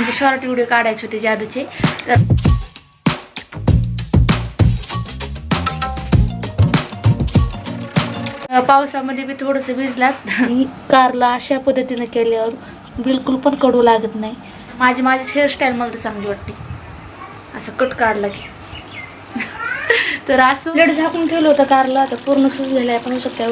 म्हणजे short video काढायचे होते जादूचे. तर पावसामध्ये बी थोडंसं भिजलात. आणि कारला अशा पद्धतीनं केल्यावर बिलकुल पण कडू लागत नाही. माझी माझी हेअरस्टाईल मला तर चांगली वाटते. असं कट काढला की. तर असं लेट झाकून ठेवलं होतं कारला तर पूर्ण सुजलेलं आहे. पाहू शकता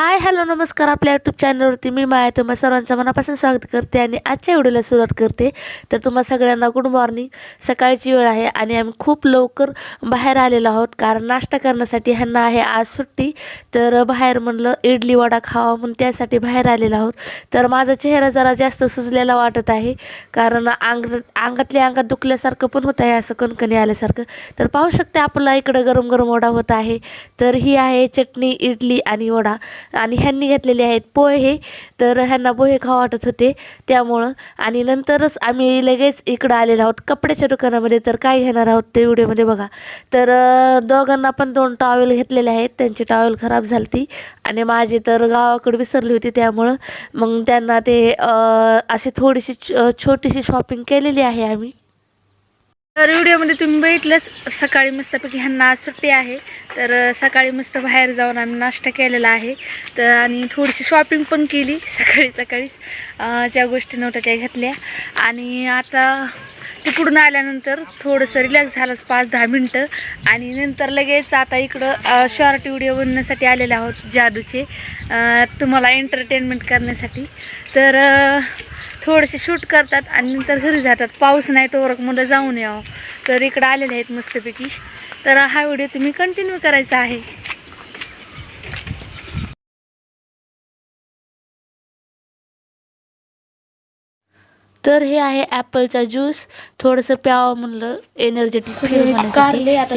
हाय हॅलो नमस्कार आपल्या यूट्यूब चॅनलवरती मी माया तुम्हा सर्वांचं मनापासून स्वागत करते आणि आजच्या व्हिडिओला सुरुवात करते. तर तुम्हा सगळ्यांना गुड मॉर्निंग सकाळची वेळ आहे आणि आम्ही खूप लवकर बाहेर आलेलो आहोत कारण नाश्ता करण्यासाठी ह्यांना आहे आज सुट्टी. तर बाहेर म्हणलं इडली वडा खावा म्हणून त्यासाठी बाहेर आलेलो आहोत. तर माझा चेहरा जरा जास्त सुजलेला वाटत आहे कारण अंग अंगातल्या अंगात दुखल्यासारखं पण होत आहे असं कणकणी आल्यासारखं. तर पाहू शकते आपला इकडं गरम गरम वडा होत आहे. तर ही आहे चटणी इडली आणि वडा. आणि ह्यांनी घेतलेले आहेत पोहे तर ह्यांना पोहे खावा वाटत होते. त्यामुळं आणि नंतरच आम्ही लगेच इकडं आलेलो आहोत कपड्याच्या दुकानामध्ये. तर काय घेणार आहोत ते व्हिडिओमध्ये बघा. तर दोघांना पण दोन टॉवेल घेतलेले आहेत. त्यांची टॉवेल खराब झाली आणि माझी तर गावाकडे विसरली होती. त्यामुळं मग त्यांना ते अशी थोडीशी छोटीशी शॉपिंग केलेली आहे आम्ही. तर व्हिडिओमध्ये तुम्ही बघितलंच सकाळी मस्तपैकी ह्यांना आज सुट्टी आहे. तर सकाळी मस्त बाहेर जाऊन आम्ही नाश्ता केलेला आहे. तर आणि थोडीशी शॉपिंग पण केली सकाळी सकाळीच ज्या गोष्टी नव्हत्या त्या घेतल्या. आणि आता तिकडून आल्यानंतर थोडंसं रिलॅक्स झालं पाच दहा मिनटं. आणि नंतर लगेच आता इकडं शॉर्ट व्हिडिओ बनवण्यासाठी आलेले आहोत जादूचे. तुम्हाला एंटरटेनमेंट करण्यासाठी. तर थोडेसे शूट करतात आणि नंतर घरी जातात. पाऊस नाही तोवर मुलं जाऊन यावं. तर इकडं आलेले आहेत मस्तपैकी. तर हा व्हिडिओ तुम्ही कंटिन्यू करायचा आहे. तर हे आहे ॲपलचा ज्यूस. थोडंसं प्यावं म्हणलं एनर्जेटिक कारले आता.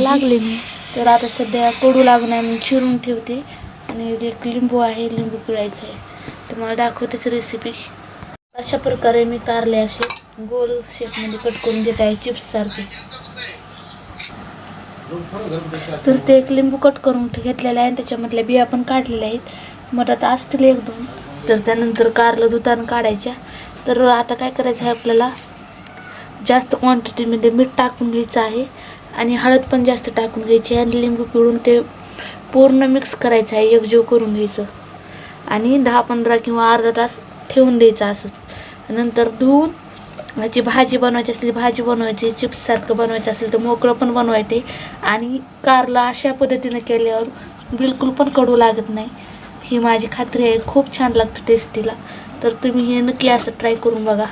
लागले मी. तर आता सध्या कडू लागू नाही म्हणून चिरून ठेवते. आणि एक लिंबू आहे लिंबू पिळायचं आहे तर मला दाखवतेच रेसिपी अशा प्रकारे मी कारले असे गोल शेपमध्ये कट करून घेत आहे चिप्स सारखे. तर ते एक लिंबू कट करून घेतलेलं आहे आणि त्याच्यामधल्या बिया पण काढलेल्या आहेत. मग आता असतील एक दोन. तर त्यानंतर कारलं धुताना काढायच्या. तर आता काय करायचं आहे आपल्याला? जास्त क्वांटिटीमध्ये मीठ टाकून घ्यायचं आहे आणि हळद पण जास्त टाकून घ्यायची आहे आणि लिंबू पिळून ते पूर्ण मिक्स करायचं आहे एकजीव करून घ्यायचं. आणि दहा पंधरा किंवा अर्धा तास ठेवून द्यायचं असंच नंतर धुवून ह्याची भाजी बनवायची असली भाजी बनवायची चिप्ससारखं बनवायचं असेल तर मोकळं पण बनवायचे. आणि कारला अशा पद्धतीनं केल्यावर बिलकुल पण कडू लागत नाही. ही माझी खात्री आहे. खूप छान लागतं टेस्टीला तर तुम्ही हे नक्की असं ट्राय करून बघा.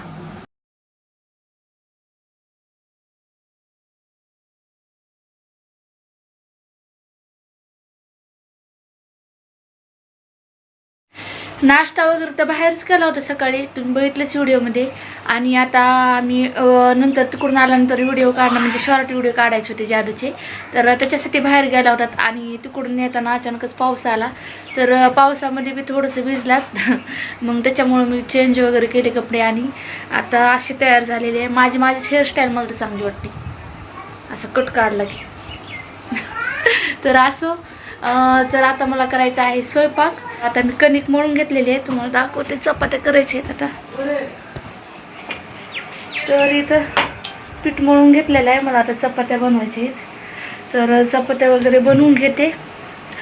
नाश्ता वगैरे तर बाहेरच केला होता सकाळी. तुम्ही बघितलंच व्हिडिओमध्ये. आणि आता आम्ही नंतर तिकडून आल्यानंतर व्हिडिओ काढणं म्हणजे शॉर्ट व्हिडिओ काढायचे होते जादूचे. तर त्याच्यासाठी बाहेर गेला होतात आणि तिकडून येताना अचानकच पाऊस आला. तर पावसामध्ये मी थोडंसं भिजलात. मग त्याच्यामुळं मी चेंज वगैरे केले कपडे आणि आता असे तयार झालेले आहे. माझी माझीच हेअरस्टाईल मला तर चांगली वाटते असं कट काढला की. तर असो तर आता मला करायचं आहे स्वयंपाक आता मी कणिक मळून घेतलेली आहे. तुम्हाला दाखवते चपात्या करायचे आहेत आता. तर इथं पीठ मळून घेतलेलं आहे. मला आता चपात्या बनवायच्या आहेत. तर चपात्या वगैरे बनवून घेते.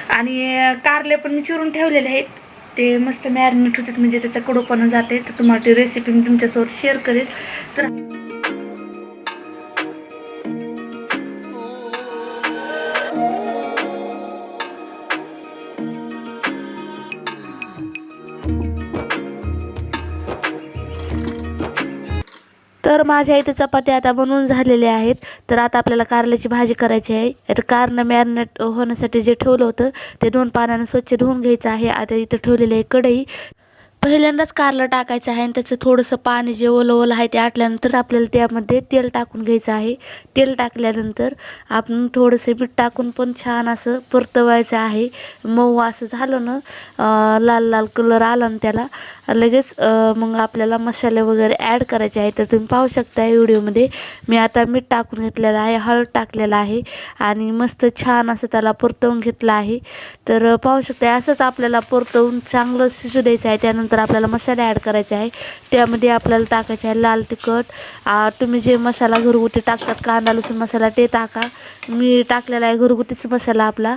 आणि कारले पण मी चिरून ठेवलेले आहेत. ते मस्त मॅरिनेट होतात म्हणजे त्याचा कडोपणा जाते. तर तुम्हाला ती रेसिपी मी तुमच्यासोबत शेअर करेल. तर तर माझ्या इथे चपात्या आता बनवून झालेल्या आहेत. तर आता आपल्याला कारल्याची भाजी करायची आहे. तर कारनं मॅरिनेट होण्यासाठी जे ठेवलं होतं ते दोन पाण्यानं स्वच्छ धुवून घ्यायचं आहे. आता इथं ठेवलेली आहे कढई. पहिल्यांदाच कारलं टाकायचं आहे आणि त्याचं थोडंसं पाणी जे ओलं ओलं आहे ते आटल्यानंतर आपल्याला त्यामध्ये तेल टाकून घ्यायचं आहे. तेल टाकल्यानंतर आपण थोडंसं मीठ टाकून पण छान असं परतवायचं आहे. मऊ असं झालं ना लाल लाल कलर आला ना त्याला लगेच मग आपल्याला मसाले वगैरे ॲड करायचे आहे. तर तुम्ही पाहू शकता व्हिडिओमध्ये मी आता मीठ टाकून घेतलेलं आहे हळद टाकलेलं आहे आणि मस्त छान असं त्याला परतवून घेतलं आहे. तर पाहू शकता असंच आपल्याला परतवून चांगलं शिजू द्यायचं आहे. त्यानंतर टाकल्यानंतर आपल्याला मसाले ॲड करायचे आहे. त्यामध्ये आपल्याला टाकायचे आहे लाल तिखट. तुम्ही जे मसाला घरगुती टाकतात कांदा लसूण मसाला ते टाका. मी टाकलेला आहे घरगुतीच मसाला आपला.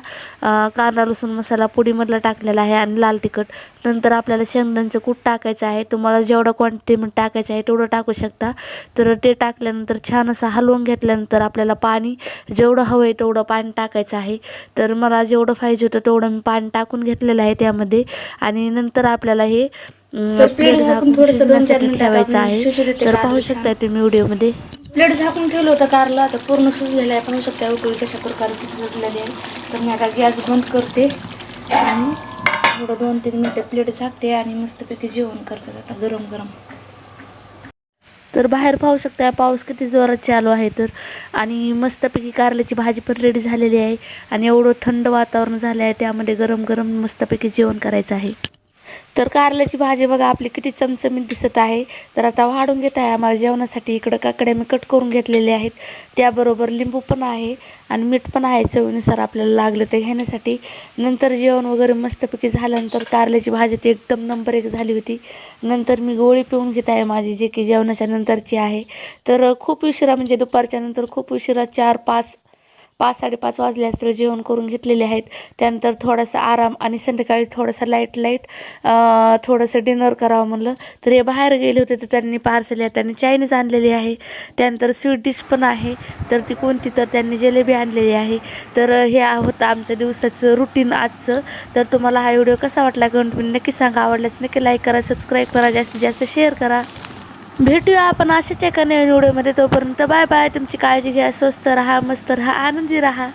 कांदा लसूण मसाला पुडीमधला टाकलेला आहे आणि लाल तिखट. नंतर आपल्याला शेंगदाण्याचं कूट टाकायचं आहे. तुम्हाला जेवढं क्वांटिटीमध्ये टाकायचं आहे तेवढं टाकू शकता. तर ते टाकल्यानंतर छान असं हलवून घेतल्यानंतर आपल्याला पाणी जेवढं हवं आहे तेवढं पाणी टाकायचं आहे. तर मला जेवढं पाहिजे होतं तेवढं मी पाणी टाकून घेतलेलं आहे त्यामध्ये. आणि नंतर आपल्याला हे प्लेट झाकून थोडंसं दोन चार ठेवायचं आहे. तर पाहू. शकता तुम्ही व्हिडिओमध्ये. प्लेट झाकून ठेवलं होतं कारला आता पूर्ण सुजलेलं आहे. पाहू शकता उकळी कशा प्रकारे किती सुटलेली आहे. तर मी आता गॅस बंद करते आणि थोडं दोन तीन मिनटं प्लेट झाकते आणि मस्तपैकी जेवण करतात आता गरम गरम तर बाहेर पाहू शकता पाऊस किती जोरात चालू आहे तर. आणि मस्तपैकी कारल्याची भाजी पण रेडी झालेली आहे. आणि एवढं थंड वातावरण झालं आहे त्यामध्ये गरम गरम मस्तपैकी जेवण करायचं आहे. तर कारल्याची भाजी बघा आपली किती चमचमीत दिसत आहे. तर आता वाढून घेत आहे आम्हाला जेवणासाठी. इकडं काकड्या मी कट करून घेतलेले आहेत. त्याबरोबर लिंबू पण आहे आणि मीठ पण आहे चवीनुसार आपल्याला लागलं ते घेण्यासाठी. नंतर जेवण वगैरे मस्तपैकी झाल्यानंतर कारल्याची भाजी ती एकदम नंबर एक झाली होती. नंतर मी गोळी पिऊन घेत आहे माझी जे की जेवणाच्या नंतरची आहे. तर खूप उशिरा म्हणजे दुपारच्या नंतर खूप उशिरा चार पाच पाच साडेपाच वाजले तर जेवण करून घेतलेले आहेत. त्यानंतर थोडासा आराम आणि संध्याकाळी थोडासा लाइट लाइट थोडंसं डिनर करावं म्हणलं. तर हे बाहेर गेले होते तर त्यांनी पार्सल आहे त्यांनी चायनीज आणलेली आहे. त्यानंतर स्वीट डिश पण आहे. तर ती कोणती तर त्यांनी जिलेबी आणलेली आहे. तर हे होतं आमच्या दिवसाचं रुटीन आजचं. तर तुम्हाला हा व्हिडिओ कसा वाटला कमेंट नक्की सांगा. आवडल्यास नक्की लाईक करा सबस्क्राईब करा जास्तीत जास्त शेअर करा. भेटूया आपण अशाच एका नवीन व्हिडिओमध्ये. तोपर्यंत बाय बाय. तुमची काळजी घ्या स्वस्त राहा मस्त राहा आनंदी राहा.